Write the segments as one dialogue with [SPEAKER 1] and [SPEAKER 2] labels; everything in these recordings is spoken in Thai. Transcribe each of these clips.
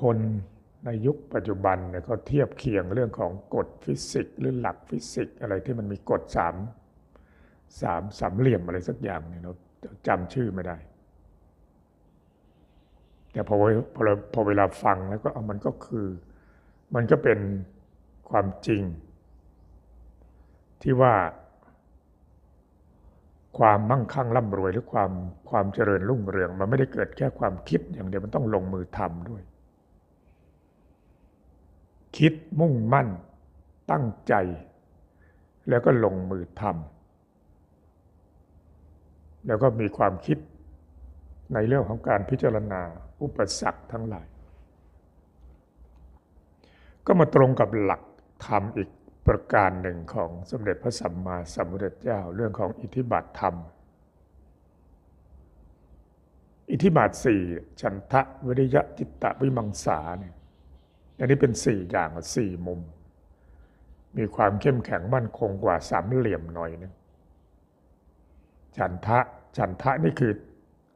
[SPEAKER 1] คนในยุคปัจจุบันเนี่ยเขาเทียบเคียงเรื่องของกฎฟิสิกส์หรือหลักฟิสิกส์อะไรที่มันมีกฎสามสามสามเหลี่ยมอะไรสักอย่างเนี่ยเราจำชื่อไม่ได้ แต่พอพอพอเวลาฟังแล้วก็เอามันก็คือ มันก็เป็นความจริง ที่ว่าความมั่งคั่งร่ำรวยหรือความความเจริญรุ่งเรือง มันไม่ได้เกิดแค่ความคิดอย่างเดียวมันต้องลงมือทำด้วย คิดมุ่งมั่น ตั้งใจ แล้วก็ลงมือทำแล้วก็มีความคิดในเรื่องของการพิจารณาอุปสรรคทั้งหลาย ก็มาตรงกับหลักธรรมอีกประการหนึ่งของสมเด็จพระสัมมาสัมพุทธเจ้าเรื่องของอิทธิบาทธรรม อิทธิบาทสี่ฉันทะวิริยะจิตตะวิมังสาเนี่ย อันนี้เป็นสี่อย่างสี่มุม มีความเข้มแข็งมั่นคงกว่าสามเหลี่ยมหน่อยนึงฉันทะฉันทะนี่คือ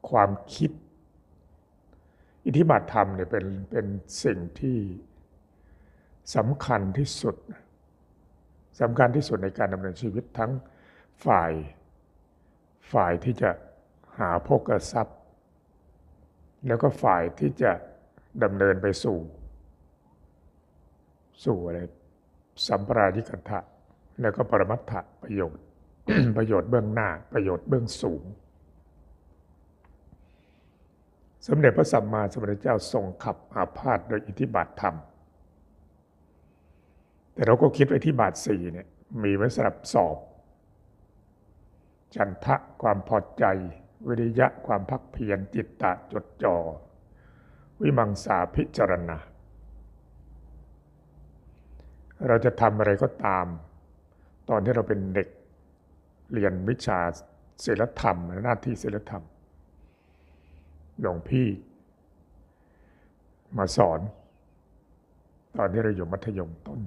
[SPEAKER 1] ความคิด อิทธิบาทธรรมเนี่ยเป็นเป็นสิ่งที่สำคัญที่สุดสำคัญที่สุดในการดำเนินชีวิตทั้งฝ่ายฝ่ายที่จะหาโภกทรัพย์ แล้วก็ฝ่ายที่จะดำเนินไปสู่ สู่อะไรสัมปรายิกันทะแล้วก็ปรมัตถะประโยชน์ ประโยชน์เบื้องหน้าประโยชน์เบื้องสูง สมเด็จพระสัมมาสัมพุทธเจ้าทรงขับอาพาธโดยอิทธิบาทธรรม แต่เราก็คิดไว้ที่บาทสี่เนี่ยมีไว้สำหรับสอบ จันทะความพอใจ วิริยะความพักเพียรจิตตะจดจอ่อวิมังสาพิจารณา เราจะทำอะไรก็ตาม ตอนที่เราเป็นเด็กเรียนวิชาศิลธรรม หน้าที่ศิลธรรม หลวงพี่ มาสอน ตอนที่เราอยู่มัธยมต้น